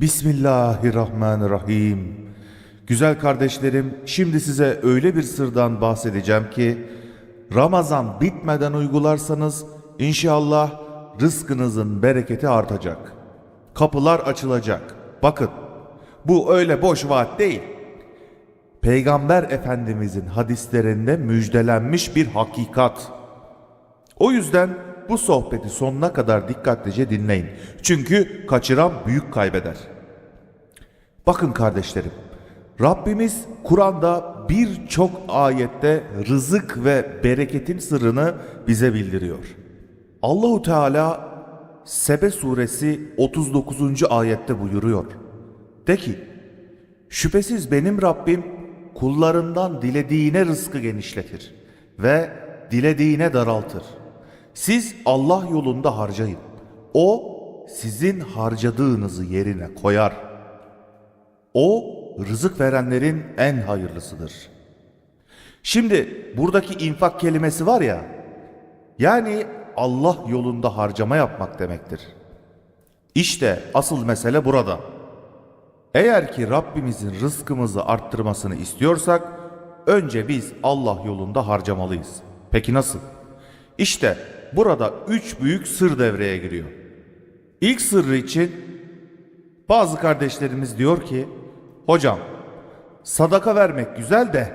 Bismillahirrahmanirrahim. Güzel kardeşlerim, şimdi size öyle bir sırdan bahsedeceğim ki Ramazan bitmeden uygularsanız inşallah rızkınızın bereketi artacak. Kapılar açılacak. Bakın, bu öyle boş vaat değil. Peygamber Efendimizin hadislerinde müjdelenmiş bir hakikat. O yüzden bu sohbeti sonuna kadar dikkatlice dinleyin. Çünkü kaçıran büyük kaybeder. Bakın kardeşlerim, Rabbimiz Kur'an'da birçok ayette rızık ve bereketin sırrını bize bildiriyor. Allahu Teala Sebe suresi 39. ayette buyuruyor. De ki, şüphesiz benim Rabbim kullarından dilediğine rızkı genişletir ve dilediğine daraltır. Siz Allah yolunda harcayın. O sizin harcadığınızı yerine koyar. O rızık verenlerin en hayırlısıdır. Şimdi buradaki infak kelimesi var ya, yani Allah yolunda harcama yapmak demektir. İşte asıl mesele burada. Eğer ki Rabbimizin rızkımızı arttırmasını istiyorsak, önce biz Allah yolunda harcamalıyız. Peki nasıl? İşte burada üç büyük sır devreye giriyor. İlk sırrı için bazı kardeşlerimiz diyor ki, hocam sadaka vermek güzel de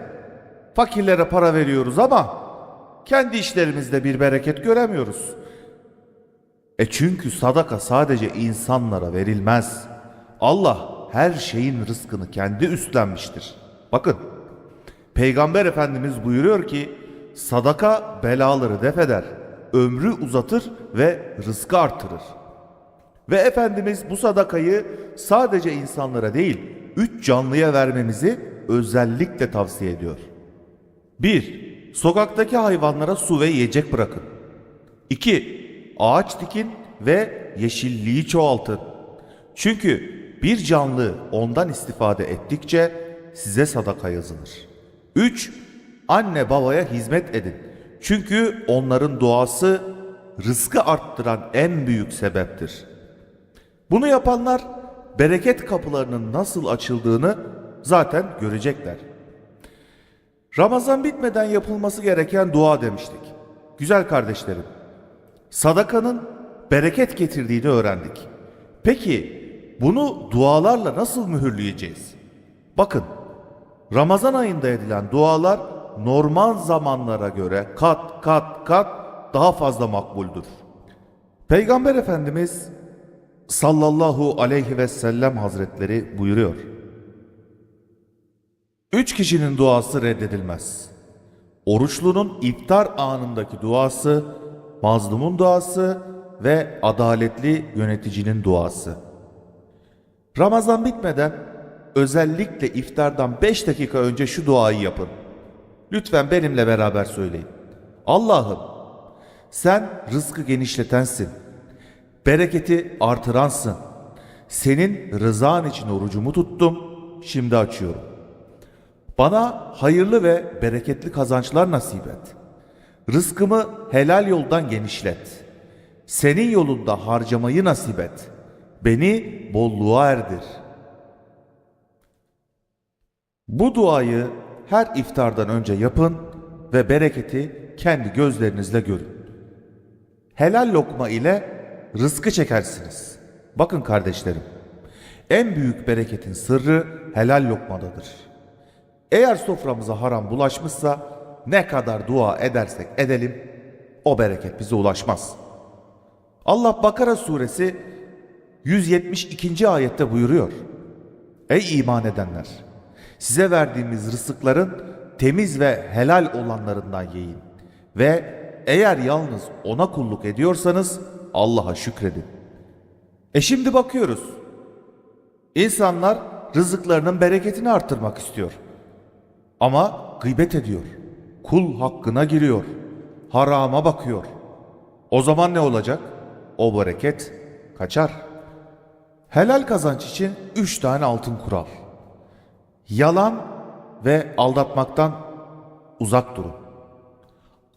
fakirlere para veriyoruz ama kendi işlerimizde bir bereket göremiyoruz. E çünkü sadaka sadece insanlara verilmez. Allah her şeyin rızkını kendi üstlenmiştir. Bakın Peygamber Efendimiz buyuruyor ki sadaka belaları def eder, ömrü uzatır ve rızkı artırır. Ve Efendimiz bu sadakayı sadece insanlara değil, üç canlıya vermemizi özellikle tavsiye ediyor. 1. Sokaktaki hayvanlara su ve yiyecek bırakın. 2. Ağaç dikin ve yeşilliği çoğaltın. Çünkü bir canlı ondan istifade ettikçe size sadaka yazılır. 3. Anne babaya hizmet edin. Çünkü onların duası rızkı arttıran en büyük sebeptir. Bunu yapanlar bereket kapılarının nasıl açıldığını zaten görecekler. Ramazan bitmeden yapılması gereken dua demiştik. Güzel kardeşlerim, sadakanın bereket getirdiğini öğrendik. Peki bunu dualarla nasıl mühürleyeceğiz? Bakın, Ramazan ayında edilen dualar normal zamanlara göre kat kat kat daha fazla makbuldür. Peygamber Efendimiz sallallahu aleyhi ve sellem hazretleri buyuruyor. Üç kişinin duası reddedilmez. Oruçlunun iftar anındaki duası, mazlumun duası ve adaletli yöneticinin duası. Ramazan bitmeden özellikle iftardan 5 dakika önce şu duayı yapın. Lütfen benimle beraber söyleyin. Allah'ım sen rızkı genişletensin. Bereketi artıransın. Senin rızan için orucumu tuttum. Şimdi açıyorum. Bana hayırlı ve bereketli kazançlar nasip et. Rızkımı helal yoldan genişlet. Senin yolunda harcamayı nasip et. Beni bolluğa erdir. Bu duayı her iftardan önce yapın ve bereketi kendi gözlerinizle görün. Helal lokma ile rızkı çekersiniz. Bakın kardeşlerim, en büyük bereketin sırrı helal lokmadadır. Eğer soframıza haram bulaşmışsa ne kadar dua edersek edelim o bereket bize ulaşmaz. Allah Bakara suresi 172. ayette buyuruyor. Ey iman edenler! Size verdiğimiz rızıkların temiz ve helal olanlarından yiyin. Ve eğer yalnız ona kulluk ediyorsanız Allah'a şükredin. E şimdi bakıyoruz. İnsanlar rızıklarının bereketini arttırmak istiyor. Ama gıybet ediyor. Kul hakkına giriyor. Harama bakıyor. O zaman ne olacak? O bereket kaçar. Helal kazanç için üç tane altın kural. Yalan ve aldatmaktan uzak durun.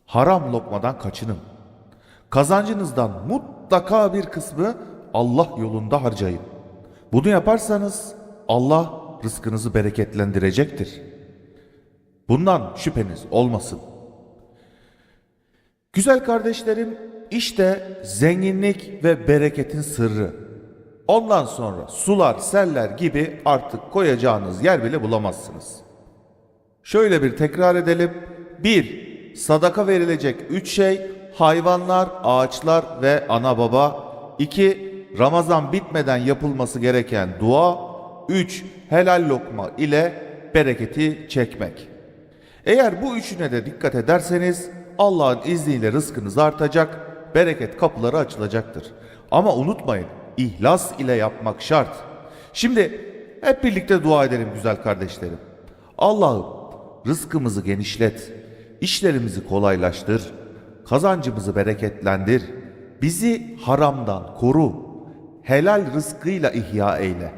Haram lokmadan kaçının. Kazancınızdan mutlaka bir kısmı Allah yolunda harcayın. Bunu yaparsanız Allah rızkınızı bereketlendirecektir. Bundan şüpheniz olmasın. Güzel kardeşlerim, işte zenginlik ve bereketin sırrı. Ondan sonra sular, seller gibi artık koyacağınız yer bile bulamazsınız. Şöyle bir tekrar edelim. 1. Sadaka verilecek 3 şey hayvanlar, ağaçlar ve ana baba. 2. Ramazan bitmeden yapılması gereken dua. 3. Helal lokma ile bereketi çekmek. Eğer bu üçüne de dikkat ederseniz Allah'ın izniyle rızkınız artacak, bereket kapıları açılacaktır. Ama unutmayın, ihlas ile yapmak şart. Şimdi hep birlikte dua edelim güzel kardeşlerim. Allah'ım rızkımızı genişlet, işlerimizi kolaylaştır, kazancımızı bereketlendir, bizi haramdan koru, helal rızkıyla ihya eyle.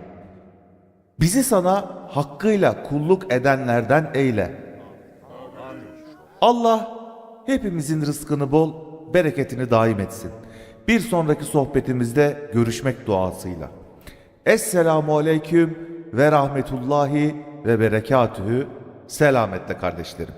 Bizi sana hakkıyla kulluk edenlerden eyle. Allah hepimizin rızkını bol, bereketini daim etsin. Bir sonraki sohbetimizde görüşmek duasıyla. Esselamu aleyküm ve rahmetullahi ve berekatühü. Selametle kardeşlerim.